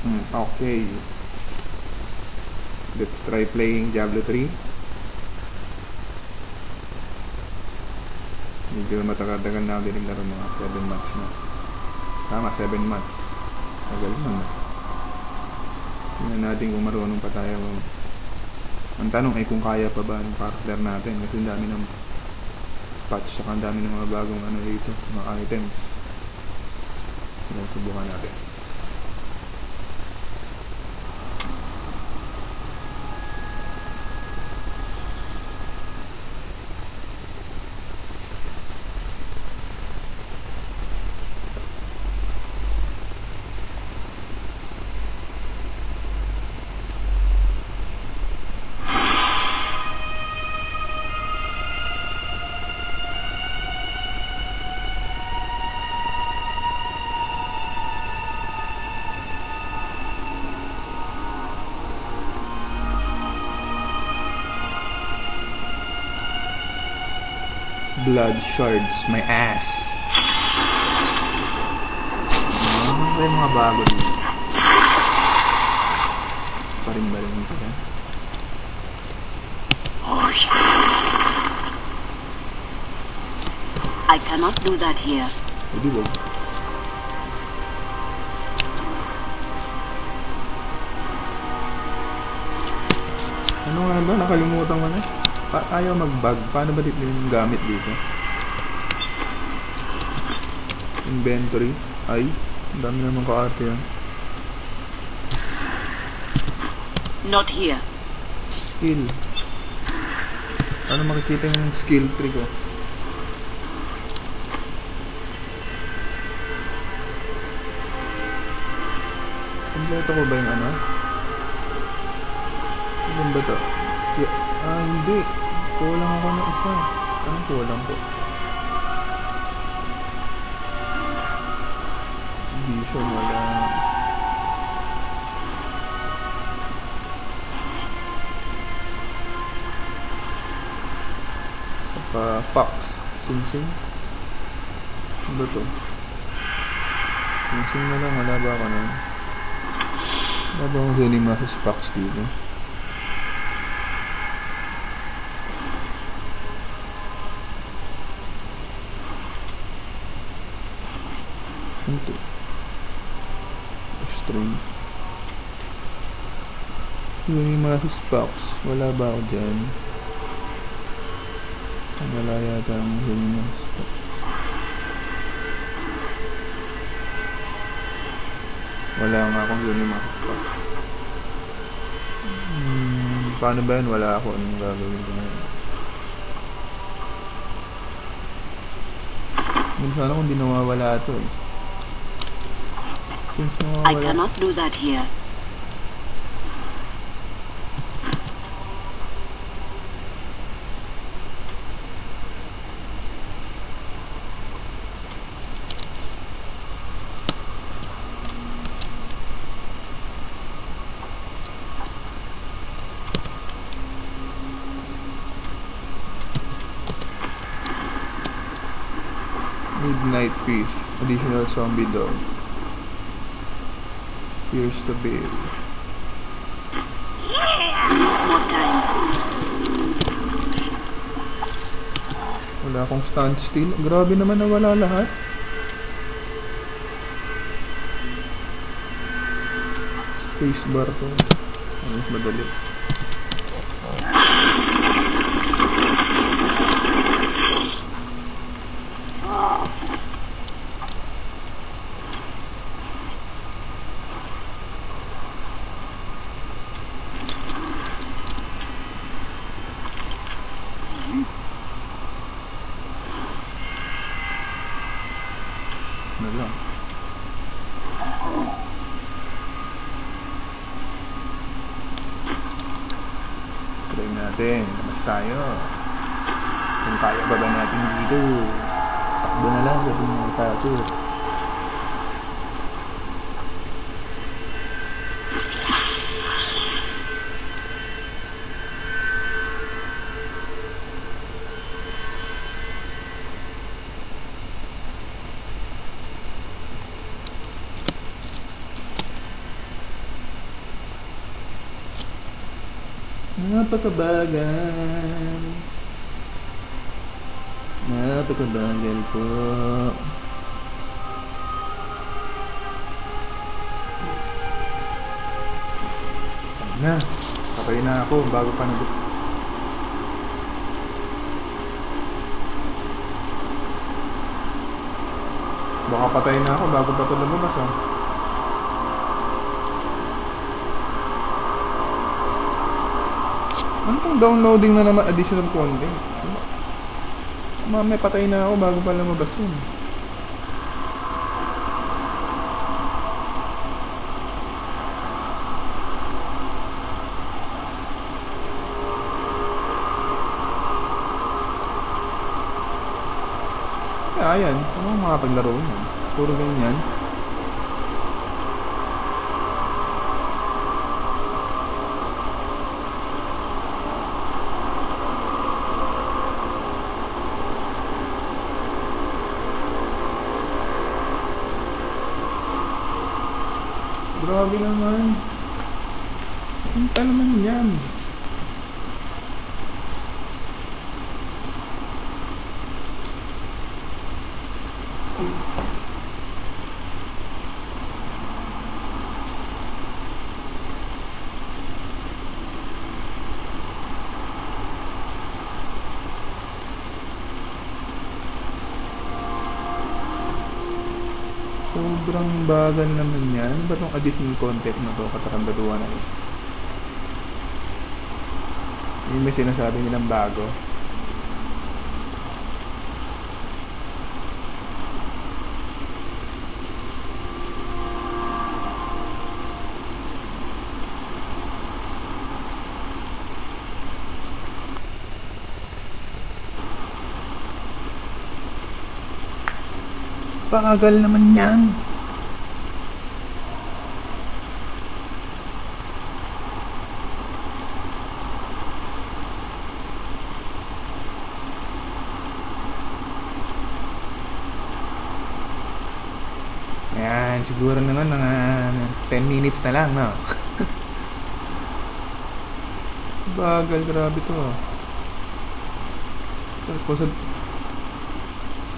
Hmm, okay. Let's try playing Diablo 3. Medyo matagal-tagal na din naglaro mga 7 months na. Tama, 7 months. Tagal naman. Tingnan natin kung marunong pa tayo. Ang tanong ay kung kaya pa ba ng character natin kasi ang dami ng patch saka ang dami ng mga bagong ano dito, mga items. Kaya subukan natin. Blood shards my ass. Ano ba yung mga bago dito? Paring-baring pa yan. I cannot do that here. Hindi wag. Ano nga ba? Nakalimutan ko na. Pa ayaw mag-bug. Paano ba dito yung gamit dito? Inventory. Ay, ang dami naman kaarte yan. Not here. Skill. Ano makikita yung skill tree ko? Kompleto ko ba yung ano? Ano ba to? Y- ah, hindi. Kulang ako ng isa. Anong kulang ko? Vision, wala. Saka Fox. Sing Sing. Ano to? Sing Sing na lang. Wala ba ako na? Wala ba akong Zenimax Fox dito? Ano to? Stream. Zenimax Fox. Wala ba ako dyan? Wala yata ang Zenimax Fox. Wala nga akong Zenimax Fox. Hmm, paano ba yun? Wala ako. Anong gagawin ko ngayon? Minsan ako hindi nawawala ito eh. Since I nawawala... cannot do that here. Midnight Feast. Additional zombie dog. Here's the bill. Needs more time. Wala akong stand still. Grabe naman na wala lahat. Space bar to. Ano mas madali. Lang. Try natin. Labas tayo. Kung kaya ba natin dito. Takbo na lang. Sabi mo tayo. Napakabagal. Napakabagal po. Na. Patay na ako bago pa nag... Baka patay na ako bago pa ito lumabas ah. Ano tong downloading na naman additional content? Mamay patay na ako bago pa lumabas yun. Kaya yan, ano ang makapaglaro yan? Puro ganyan. Grabe naman. Punta naman yan. Sobrang bagal naman yan. Ano ba itong additional content na to? Katarandaduan na yun. Yung may sinasabi nilang bago. Bagal naman yan. Ayan, siguro naman mga 10 minutes na lang, no? Bagal, grabe to. Tapos,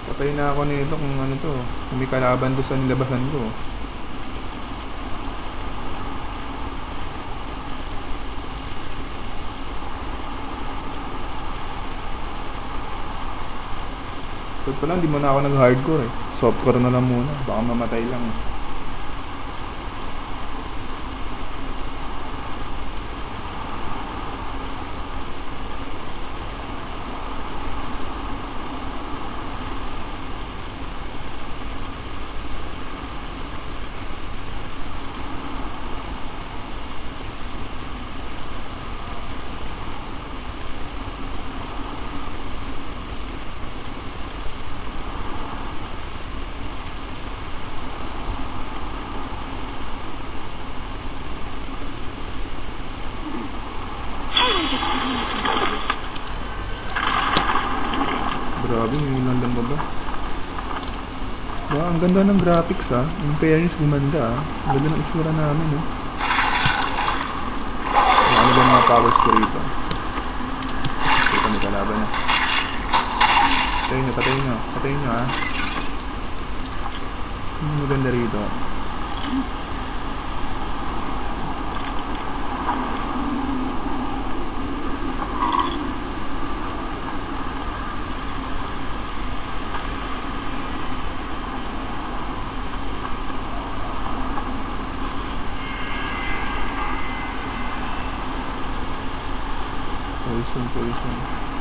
patay na ako nito kung ano to. Kung may kalaban doon sa nilabasan ko. Ba't pala, hindi mo na ako nag-hardcore eh. Softcore na lang muna. Baka mamatay lang. Grabe, yung London ba ba? Wow, ang ganda ng graphics ah. Yung fairness gumanda ah. Ang ganda ng itsura namin eh. Ano ba mga powers ko rito? Ito may kalaban na. Patayin nyo, patayin nyo. Patayin nyo ah. Ang maganda rito. 是福一生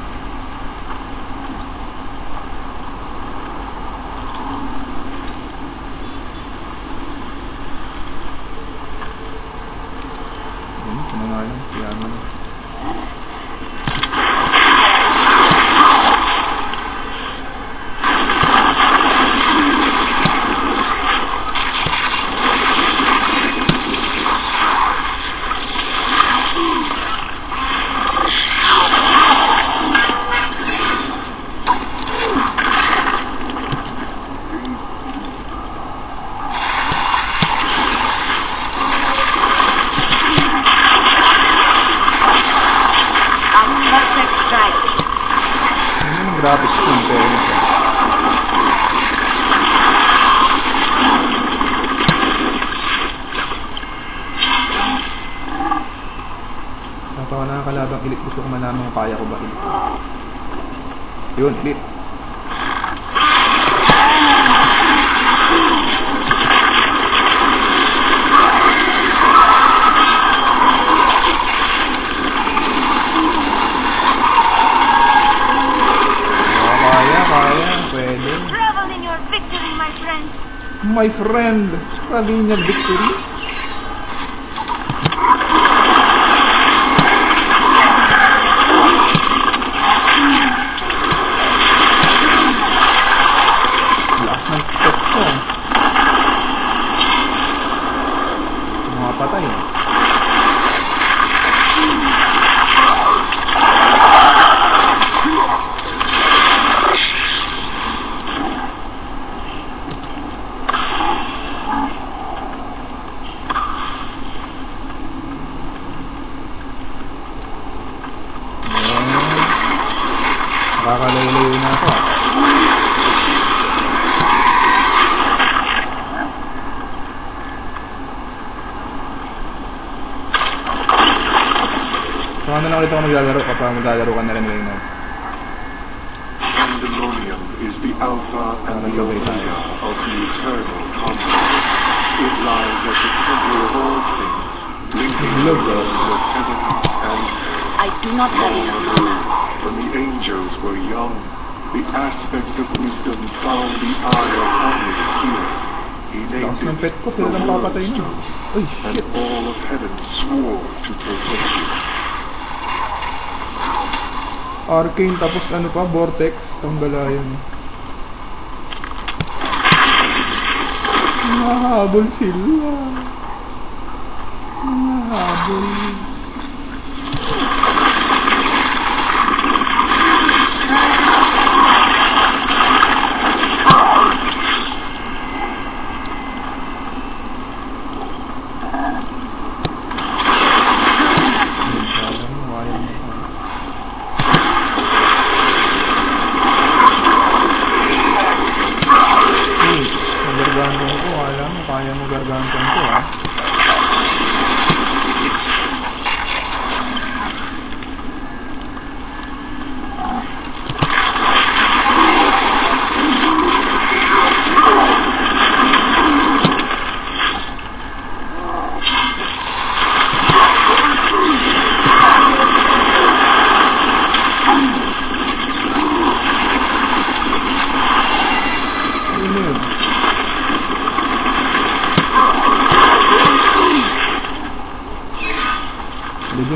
Napaka nakakalabang ilit. Gusto ko malaman kung kaya ko ba ilit. Yun. Ah, friend. My friend, Ravinia Victory. Lakas ng step ko. Mga patay. eh. Nakakalayo-layo na ako. ah. So ano lang ulit ako maglalaro kapag maglalaro ka na rin ngayon. Pandemonium is the alpha and the omega of the eternal conflict. It lies at the center of all things, linking the realms of I do not have enough mana. when the angels were young, the aspect of wisdom found the eye of Omni here. He named it the World's Uy, and shit. all of heaven swore to protect you. Arcane tapos ano pa, Vortex, tanggalayan. Nahabol sila. Nahabol. Sayang, kaya mo pa. Hey, nagagantan ko. Alam mo, kaya mo gagantan ko, ha? Ano yun?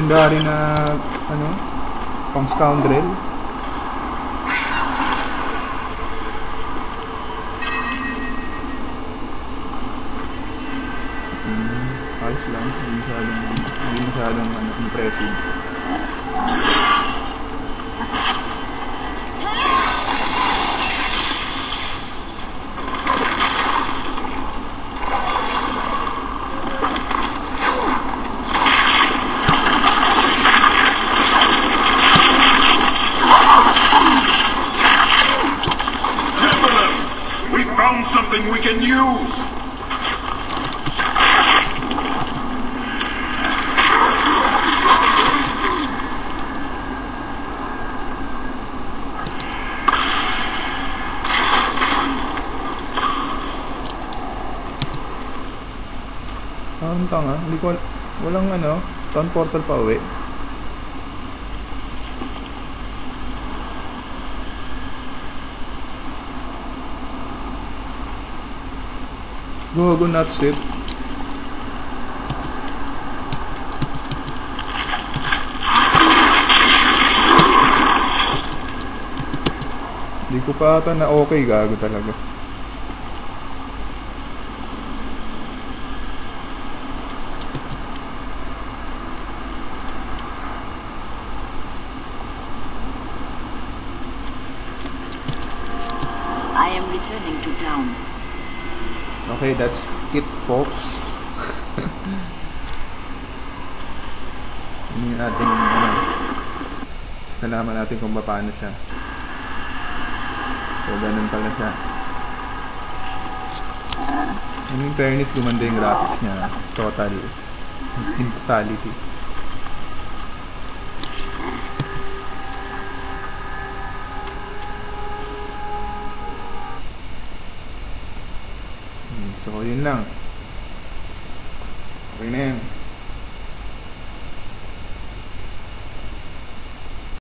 Legendary na, ano, pang scoundrel. Hmm, ayos lang. Hindi masyadong, hindi masyadong ano, impressive. Ang tanga. Hindi ko, walang ano, town portal pa uwi. Gogo not shit. Hindi ko pa ata na okay gago talaga. I am returning to town. Okay, that's it, folks. Hindi natin, ano, just nalaman natin kung paano siya. So, ganun pala siya. And in fairness, gumanda yung graphics niya. Total. In totality. Hmm, So, yun